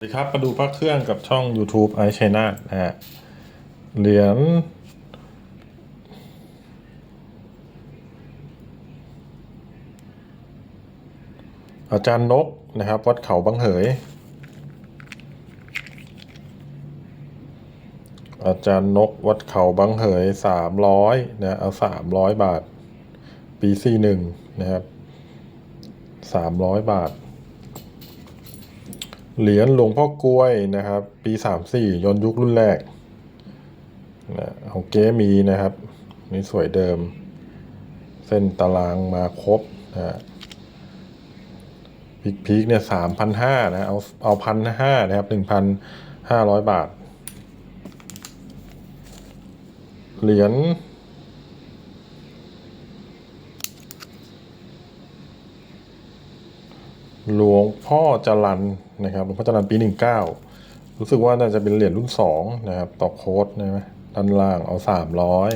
สวัสดีครับมาดูพระเครื่องกับช่อง YouTube ไอชัยนาทนะฮะเหรียญอาจารย์นกนะครับ วัดเขาบังเหย อาจารย์นกวัดเขาบังเหยสามร้อยนะเอาสามร้อยบาท ปีสี่หนึ่งนะครับสามร้อยบาท เหรียญหลวงพ่อกล้วยนะครับ ปีสามสี่ย้อนยุครุ่นแรกนะของเก๊มีนะครับนี่สวยเดิม เส้นตารางมาครบนะฮะพีกพีกเนี่ยสามพันห้านะเอาเอาพันห้านะครับหนึ่งพันห้าร้อยบาท เหรียญหลวง พ่อจรันนะครับหลวงพ่อจรันปีหนึ่งเก้ารู้สึกว่าน่าจะเป็นเหรียญรุ่นสองนะครับ ต่อโค้ดใช่ไหมด้านล่างเอาสามร้อย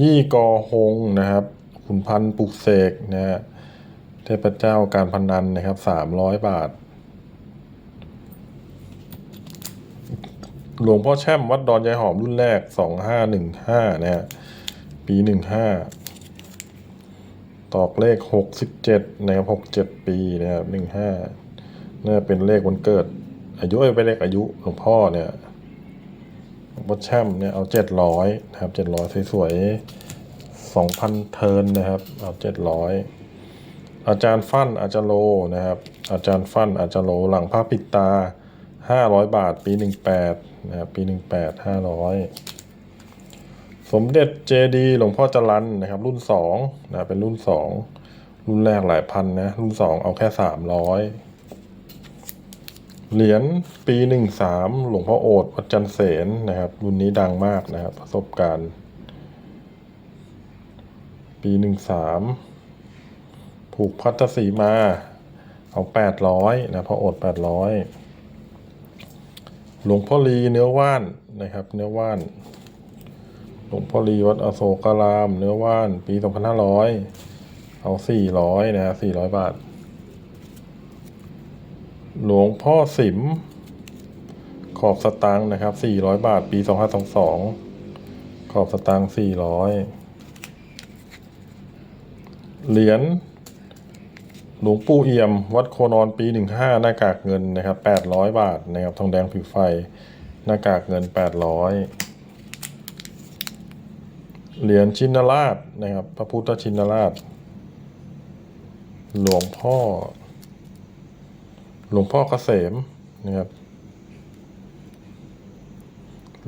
ยี่กอฮงนะครับขุนพันธ์ปุกเสกนะฮะเทพเจ้าการพนันนะครับสามร้อยบาท หลวงพ่อแช่มวัดดอนยายหอมรุ่นแรกสองห้าหนึ่งห้านะฮะปีหนึ่งห้า ตอกเลข 67 นะครับ 67 ปีนะครับ15น่าเป็นเลขวันเกิด อายุไปเลขอายุหลวงพ่อเนี่ยหลวงพ่อแช่มเนี่ยเอา 700 นะครับ 700 สวยๆ 2,000 เทินนะครับ เอา 700 อาจารย์ฟั่นอาจารย์โลนะครับ อาจารย์ฟั่นอาจารย์โลหลังผ้าปิดตา 500 บาทปี 18 นะครับ ปี 18 500 สมเด็จเจดีหลวงพ่อจรันนะครับ รุ่นสองนะเป็นรุ่นสองรุ่นแรกหลายพันนะ รุ่นสองเอาแค่สามร้อยเหรียญปีหนึ่งสามหลวงพ่อโอษฐ์วัดจันเสนนะครับ รุ่นนี้ดังมากนะครับ ประสบการณ์ ปีหนึ่งสามผูกพัทสีมา เอาแปดร้อยนะพ่อโอษฐ์แปดร้อยหลวงพ่อลีเนื้อว่านนะครับ เนื้อว่าน หลวงพ่อรีวัดอโศการาม เนื้อว่าน ปี 2500 เอา 400 นะ400 บาท หลวงพ่อสิม ขอบสตังค์นะครับ 400 บาท ปี 2522 ขอบสตังค์400 เหรียญหลวงปู่เอี่ยม วัดโคนอนปี 15 หน้ากากเงินนะครับ 800 บาทนะครับ ทองแดงผิวไฟ หน้ากากเงิน 800 เหรียญชินราชนะครับ พระพุทธชินราช หลวงพ่อ หลวงพ่อเกษมนะครับ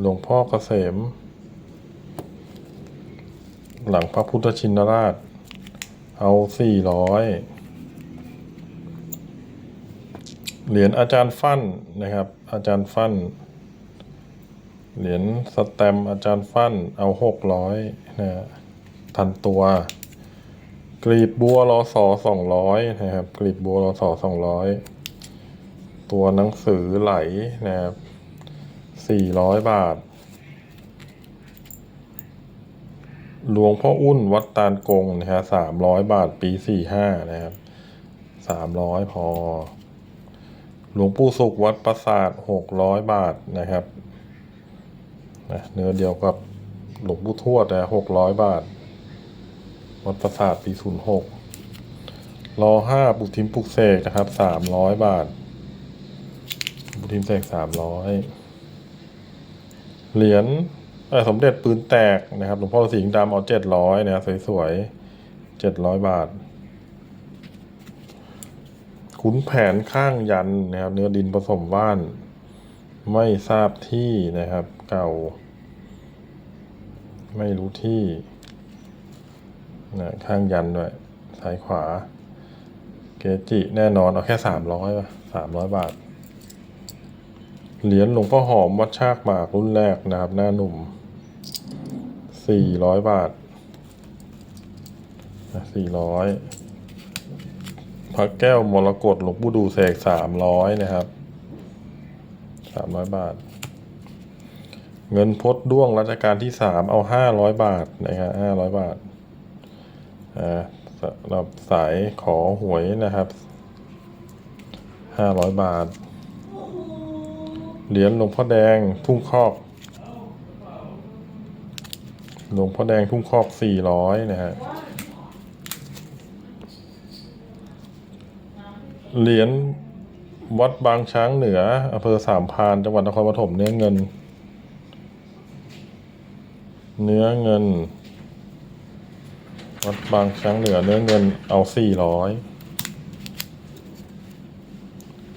หลวงพ่อเกษม หลังพระพุทธชินราช เอาสี่ร้อยเหรียญอาจารย์ฟั่นนะครับ อาจารย์ฟั่น เหรียญสแตมอาจารย์ฟั่นเอาหกร้อยนะฮะพันตัวกรีบบัวรอสอสองร้อยนะครับกรีบบัวรอสอสองร้อยตัวหนังสือไหลนะครับสี่ร้อยบาท หลวงพ่ออุ้นวัดตาลกงนะฮะสามร้อยบาทปีสี่ห้านะครับสามร้อยพอ หลวงปู่สุขวัดปราสาทหกร้อยบาทนะครับ นะเนื้อเดียวกับหลวงปู่ทวดนะหกร้อยบาท วัดประสาทปีศูนย์หกรอห้าปุทิมปุกเสกนะครับสามร้อยบาทปุทิมเสกสามร้อยเหรียญสมเด็จปืนแตกนะครับหลวงพ่อสิงห์ดำเอาเจ็ดร้อยนะสวยๆเจ็ดร้อยบาทขุนแผนข้างยันนะครับ เนื้อดินผสมว่าน ไม่ทราบที่นะครับ เก่า ไม่รู้ที่นะข้างยันด้วยซ้ายขวา เกจิ แน่นอน เอาแค่สามร้อยป่ะสามร้อยบาท เหรียญหลวงพ่อหอมวัดชากหมากรุ่นแรกนะครับ หน้าหนุ่มสี่ร้อยบาทสี่ร้อยพระแก้วมรกตหลวงปู่ดูเสกสามร้อยนะครับสามร้อยบาท เงินพดด้วงรัชกาลที่สามเอาห้าร้อยบาทนะครับห้าร้อยบาทอ่าสำหรับสายขอหวยนะครับห้าร้อยบาท เหรียญหลวงพ่อแดงทุ่งคอกหลวงพ่อแดงทุ่งคอกสี่ร้อยนะฮะเหรียญวัดบางช้างเหนืออำเภอสามพานจังหวัดนครปฐมเนื้อเงิน เนื้อเงิน วัดบางช้างเหนือเนื้อเงินเอาสี่ร้อย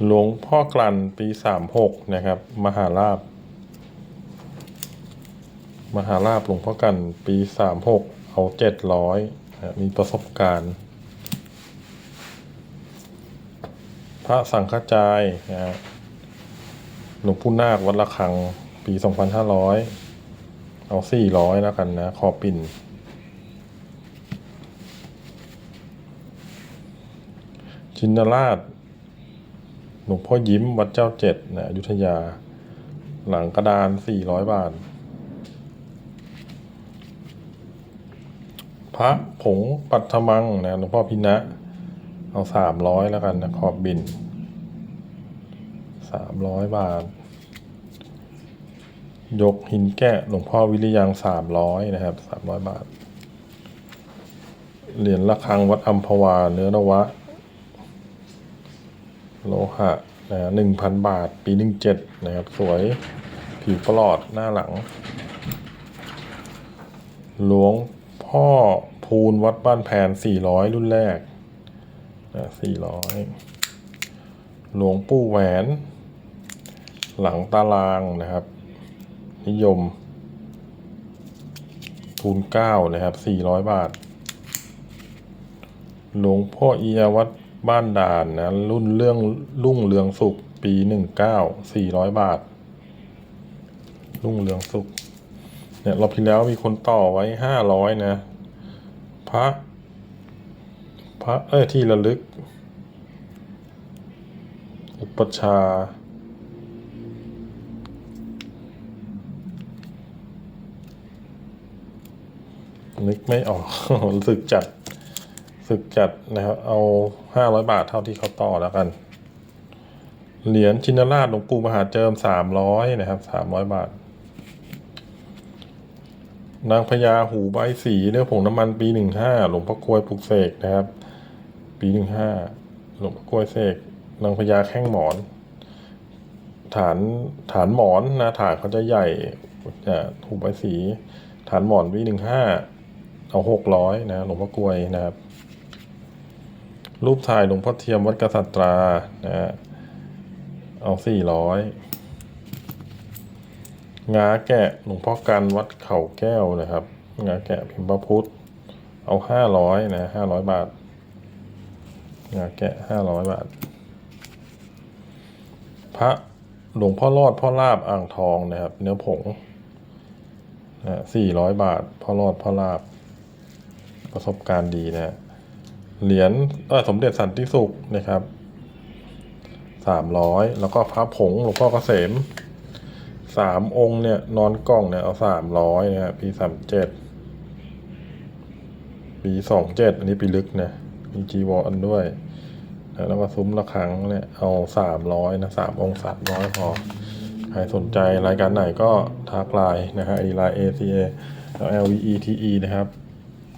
หลวงพ่อกลั่นปีสามหกนะครับ มหาลาบ มหาลาบหลวงพ่อกลั่นปีสามหกเอาเจ็ดร้อยมีประสบการณ์ พระสังฆจายนะหลวงปู่นาควัดระฆังปีสองพันห้าร้อย เอาสี่ร้อยแล้วกันนะ คอปิ่นชินราชหลวงพ่อยิ้มวัดเจ้าเจ็ดนะอยุธยา หลังกระดานสี่ร้อยบาท พระผงปัทมังนะหลวงพ่อพินะ เอาสามร้อยแล้วกันนะ ขอบบินสามร้อยบาท ยกหินแกะหลวงพ่อวิริยังสามร้อยนะครับสามร้อยบาท เหรียญระฆังวัดอัมพวา เนื้อนวะ โลหะนะหนึ่งพันบาท ปีหนึ่งเจ็ดนะครับ สวยผิวปลอดหน้าหลัง หลวงพ่อพูนวัดบ้านแพนสี่ร้อยรุ่นแรกนะสี่ร้อยหลวงปู่แหวน หลังตารางนะครับ นิยม ทูลเก้านะครับสี่ร้อยบาท หลวงพ่อเอียวัดบ้านด่านนะรุ่นเรื่องรุ่งเรืองสุขปีหนึ่งเก้าสี่ร้อยบาท รุ่งเรืองสุขเนี่ยรอบที่แล้วมีคนต่อไว้ห้าร้อยนะ พระ พระเอ้ยที่ระลึก อุปชา นึกไม่ออกรู้สึกจัดสึกจัดนะครับ เอาห้าร้อยบาทเท่าที่เขาต่อแล้วกัน เหรียญชินราชหลวงปู่มหาเจิมสามร้อยนะครับสามร้อยบาท นางพญาหูใบสีเนื้อผงน้ำมันปีหนึ่งห้าหลวงพ่อกลวยปลุกเสกนะครับ ปีหนึ่งห้าหลวงพ่อกลวยเสกนางพญาแข้งหมอน ฐานฐานหมอนนะฐานเขาจะใหญ่จะหูใบสี ฐานหมอนปีหนึ่งห้า เอาหกร้อยนะหลวงพ่อกลวยนะครับ รูปถ่ายหลวงพ่อเทียมวัดกษัตรานะฮะเอาสี่ร้อยงาแกะหลวงพ่อกันวัดเขาแก้วนะครับงาแกะพิมพ์พระพุทธ เอาห้าร้อยนะห้าร้อยบาทงาแกะห้าร้อยบาท พระหลวงพ่อรอดพ่อลาบอ่างทองนะครับ เนื้อผงสี่ร้อยบาท พ่อรอดพ่อลาบ ประสบการณ์ดีนะเหรียญสมเด็จสันติสุขนะครับสามร้อยแล้วก็พระผงหลวงพ่อเกษมสามองค์เนี่ยนอนกล้องเนี่ยเอาสามร้อยนะฮะปีสามเจ็ดปีสองเจ็ดอันนี้ปีลึกนะมีจีวรด้วยแล้วก็ซุ้มระฆังเนี่ยเอาสามร้อยนะสามองค์สามร้อยพอใครสนใจรายการไหนก็ทักไลน์นะฮะไอไลน์ ACA แล้ว LVETE นะครับ